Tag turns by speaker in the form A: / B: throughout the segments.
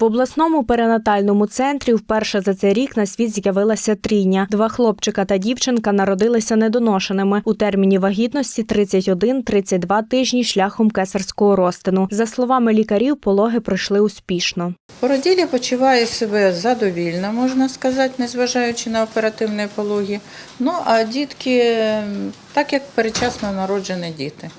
A: В обласному перинатальному центрі вперше за цей рік на світ з'явилася трійня. Два хлопчика та дівчинка народилися недоношеними у терміні вагітності 31-32 тижні шляхом кесарського розтину. За словами лікарів, пологи пройшли успішно.
B: Породілля почуває себе задовільно, можна сказати, незважаючи на оперативні пологи. Ну а дітки, так як передчасно народжені діти.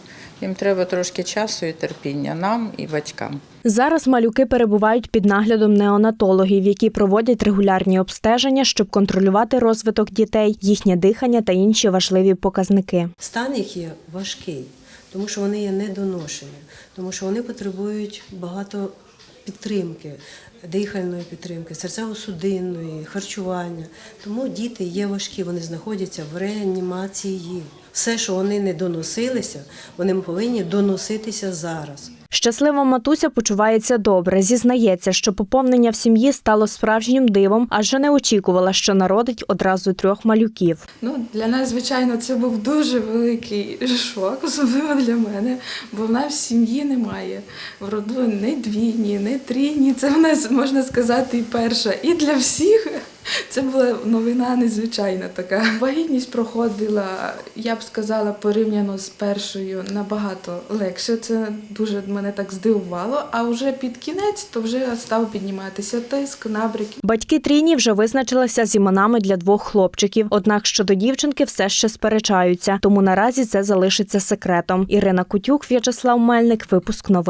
B: Їм треба трошки часу і терпіння нам і батькам.
A: Зараз малюки перебувають під наглядом неонатологів, які проводять регулярні обстеження, щоб контролювати розвиток дітей, їхнє дихання та інші важливі показники.
C: Стан їх є важкий, тому що вони є недоношені, тому що вони потребують багато підтримки, дихальної підтримки, серцево-судинної, харчування. Тому діти є важкі, вони знаходяться в реанімації. Все, що вони не доносилися, вони повинні доноситися зараз.
A: Щаслива матуся почувається добре. Зізнається, що поповнення в сім'ї стало справжнім дивом, адже не очікувала, що народить одразу трьох малюків.
D: Ну, для нас, звичайно, це був дуже великий шок, особливо для мене, бо в нас в сім'ї немає. В роду не двійні, не трійні. Це в нас, можна сказати, і перша. І для всіх це була новина незвичайна така. Вагітність проходила, я б сказала, порівняно з першою набагато легше. Це дуже мене так здивувало. А вже під кінець то вже став підніматися тиск, набряки.
A: Батьки трійні вже визначилися з іменами для двох хлопчиків. Однак щодо дівчинки все ще сперечаються, тому наразі це залишиться секретом. Ірина Кутюк, В'ячеслав Мельник, випуск новин.